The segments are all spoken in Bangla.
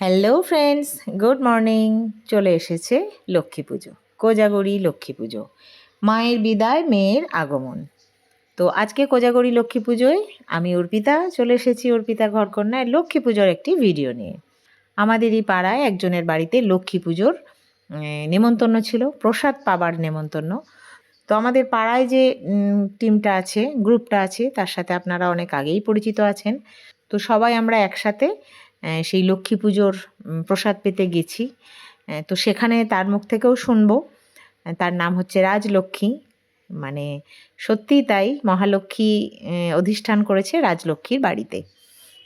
হ্যালো ফ্রেন্ডস গুড মর্নিং চলে এসেছে লক্ষ্মী পুজো। কোজাগরি লক্ষ্মী পুজো। মায়ের বিদায়, মেয়ের আগমন। তো আজকে কোজাগরি লক্ষ্মী পুজোয় আমি অর্পিতা, চলে এসেছি অর্পিতা ঘরকন্যায় লক্ষ্মী পুজোর একটি ভিডিও নিয়ে। আমাদেরই পাড়ায় একজনের বাড়িতে লক্ষ্মী পুজোর নেমন্তন্ন ছিল, প্রসাদ পাবার নেমন্তন্ন। তো আমাদের পাড়ায় যে টিমটা আছে গ্রুপটা আছে, তার সাথে আপনারা অনেক আগেই পরিচিত আছেন। তো সবাই আমরা একসাথে সেই লক্ষ্মী পুজোর প্রসাদ পেতে গেছি। তো সেখানে তার মুখ থেকেও শুনব। তার নাম হচ্ছে রাজলক্ষ্মী। মানে সত্যিই তাই, মহালক্ষ্মী অধিষ্ঠান করেছে রাজলক্ষ্মীর বাড়িতে।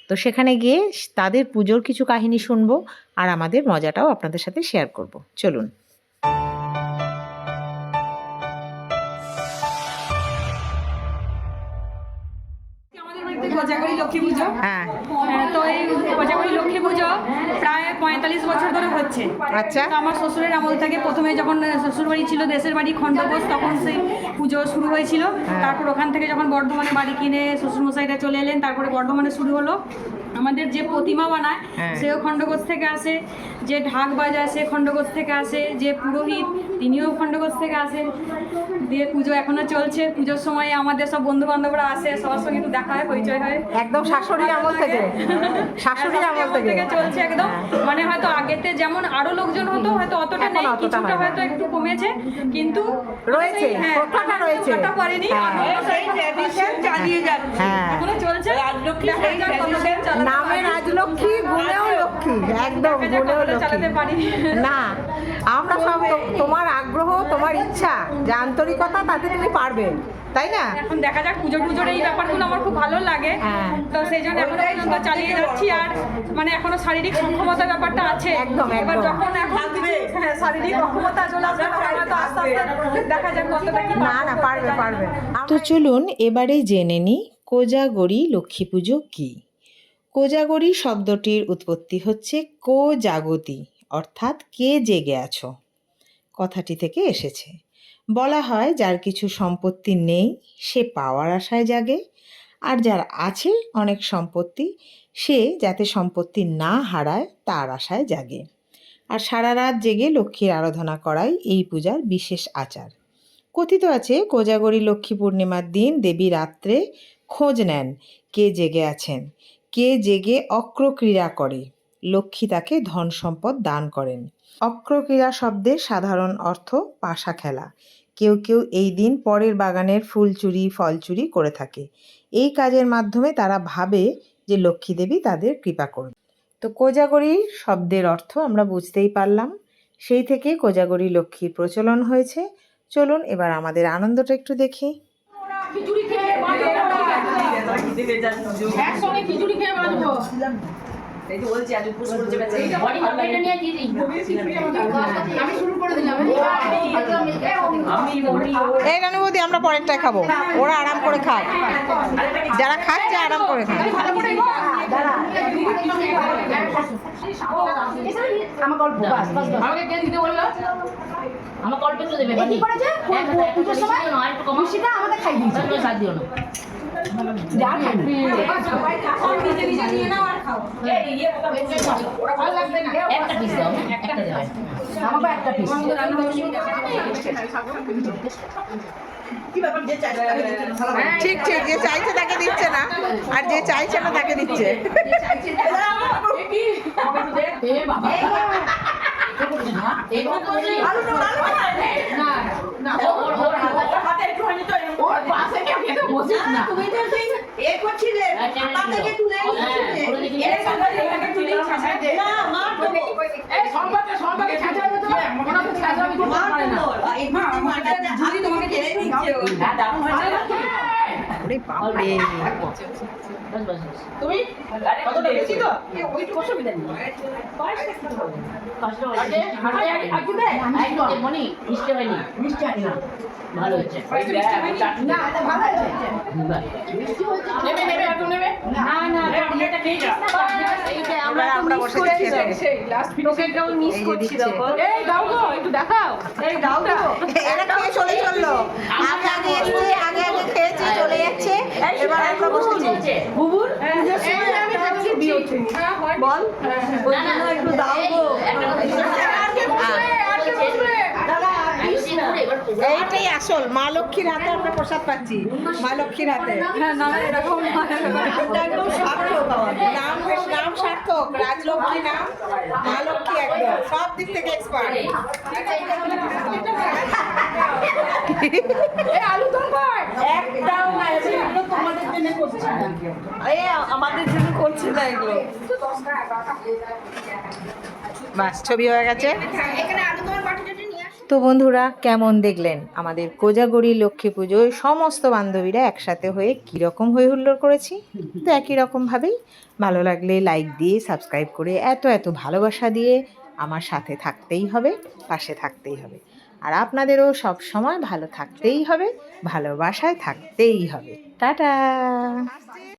তো সেখানে গিয়ে তাদের পুজোর কিছু কাহিনী শুনব আর আমাদের মজাটাও আপনাদের সাথে শেয়ার করব। চলুন। কোজাগরি লক্ষ্মী পুজো। হ্যাঁ। হ্যাঁ, তো এই কোজাগরি লক্ষ্মী পুজো প্রায় পঁয়তাল্লিশ বছর ধরে হচ্ছে। আচ্ছা। আমার শ্বশুরের আমল থেকে প্রথমে যখন শ্বশুর বাড়ি ছিল দেশের বাড়ি খণ্ডঘোষ তখন সেই পুজো শুরু হয়েছিল। তারপর ওখান থেকে যখন বর্ধমানে বাড়ি কিনে শ্বশুরমশাইরা চলে এলেন তারপরে বর্ধমানে শুরু হলো। আমাদের যে প্রতিমা বানায় হ্যাঁ। সেও খণ্ডঘোষ থেকে আসে যে ঢাক বাজায় সে খণ্ডঘোষ থেকে আসে যে পুরোহিত তিনিও খণ্ডঘোষ থেকে আসেন দিয়ে পুজো এখনও চলছে পুজোর সময় আমাদের সব বন্ধু বান্ধবরা আসে সবার সঙ্গে একটু দেখা হয় পরিচয় হয়। একদম শাশুড়ি আমল থেকে। শাশুড়ির আমল থেকে। চলছে একদম। মানে হয়তো আগেতে যেমন আরও লোকজন হতো হয়তো অতটা নেই কিছুটা হয়তো একটু কমেছে কিন্তু রয়েছে, হ্যাঁ, প্রথাটা রয়েছে। প্রথাটা করেনি হ্যাঁ। এখনও সেই tradition চালিয়ে যাচ্ছে। হ্যাঁ। এখনও চলছে। দেখা যাক কতদিন চালাতে নামে পারি। রাজলক্ষ্মী গুণেও লক্ষ্মী একদম চালাতে পারি। না আমরা সব তো- তোমার আগ্রহ তোমার ইচ্ছা যে আন্তরিকতা তাতে তুমি পারবে তাই না? এখন দেখা যাক পুজো টুজোর এই ব্যাপারগুলো আমার খুব ভালো লাগে। হ্যাঁ। তো সেই জন্য এখনও পর্যন্ত চালিয়ে যাচ্ছি আর মানে এখনও শারীরিক সক্ষমতা ব্যাপারটা আছে। একদম, এবার যখন এখন হ্যাঁ, শারীরিক অক্ষমতা চলে আসবে তখন হয়তো আস্তে আস্তে দেখা যাক কতটা কি না না পারবে পারবে তো চলুন এবারে জেনে নিই কোজাগরি লক্ষ্মী পুজো কী? কোজাগরি শব্দটির উৎপত্তি হচ্ছে কো জাগতি অর্থাৎ কে জেগে আছো। কথাটি থেকে এসেছে। বলা হয় যার কিছু সম্পত্তি নেই, সে পাওয়ার আশায় জাগে, আর যার আছে অনেক সম্পত্তি, সে যাতে সম্পত্তি না হারায়, তার আশায় জাগে। আর সারা রাত জেগে লক্ষ্মীর আরাধনা করাই এই পূজার বিশেষ আচার। কথিত আছে, কোজাগরী লক্ষ্মী পূর্ণিমার দিন দেবী রাত্রে খোঁজ নেন কে জেগে আছেন। কে জেগে অক্রক্রীড়া করে? লক্ষ্মী তাকে ধন সম্পদ দান করেন। অক্রক্রীড়া শব্দের সাধারণ অর্থ পাশা খেলা। কেউ কেউ এই দিন পরের বাগানের ফুল চুরি, ফল চুরি করে থাকে। এই কাজের মাধ্যমে তারা ভাবে যে লক্ষ্মী দেবী তাদের কৃপা করবে তো কোজাগরী শব্দের অর্থ আমরা বুঝতেই পারলাম। সেই থেকে কোজাগরী লক্ষ্মীর প্রচলন হয়েছে। চলুন এবার আমাদের আনন্দটা একটু দেখি। একসঙ্গে খিচুড়ি খেয়ে বাঁচবো। আমি শুরু করে দিলাম এই রানুবদি আমরা পরেরটাই খাব। ওরা আরাম করে খায় যারা খাচ্ছে আরাম করে খায় আমার গল্প বাস বাস আমাকে কে দিতে বলল? আমার অল্প একটু দেবে। কি করেছে? পুজোর সময় মিষ্টিটা আমাদের খাই দিয়েছে। সাত দিও না। যা খাই সব নিজে নিজে নিয়ে নাও আর খাও একটা পিস দাও? একটা দেবে আমাকে একটা পিস ঠিক ঠিক যে চাইছে তাকে দিচ্ছে না আর যে চাইছে না তাকে দিচ্ছে না ওর ওর ওর পাশে কেউ খেতে বসিস না এই সম্পর্কে সম্পর্কে ছাঁচাবে তো মনে হচ্ছে ছাঁচাবে তো পারে না যদি তোমাকে টেনে দিচ্ছে হ্যাঁ দারুণ হয়েছে ওরে বাপরে। তুমি? কতটা বেশি তো? অসুবিধা নেই মনি মিষ্টি হয়নি। মিষ্টি আছে ভালো হয়েছে। না ভালো আছে নেবে নেবে একটু নেবে না না এটা খেয়ে যা এবার আমরা বসে খেতে তোকে কেউ মিস এই যে করছি দিচ্ছে। তখন এই দাও গো একটু দাও তো এরা খেয়ে চলে চলল আগে আগে এসছে আগে আগে খেয়েছে চলে যাচ্ছে এবার আমরা বসেছি বলছে বুবুর এই আমি খাচ্ছি হ্যাঁ, হয়। বল ওই না, না, জন্য একটু এইটাই আসল মা লক্ষ্মীর হাতে আমরা প্রসাদ পাচ্ছি মা লক্ষ্মীর হাতে। হ্যাঁ একদম সার্থক নাম নাম সার্থক রাজলক্ষ্মী নাম মা লক্ষ্মী একদম সব দিক থেকে এক্সপার্ট একটাও না এগুলো তোমাদের জন্য করছি এই আমাদের জন্য করছি না এগুলো। বাস ছবি হয়ে গেছে। তো বন্ধুরা, কেমন দেখলেন? আমাদের কোজাগরি লক্ষ্মী পুজোয় সমস্ত বান্ধবীরা একসাথে হয়ে কীরকম হয়ে হুল্লোড় করেছি? তো একই রকমভাবেই ভালো লাগলে লাইক দিয়ে সাবস্ক্রাইব করে এত এত ভালোবাসা দিয়ে আমার সাথে থাকতেই হবে, পাশে থাকতেই হবে। আর আপনাদেরও সব সময় ভালো থাকতেই হবে, ভালোবাসায় থাকতেই হবে। টাটা!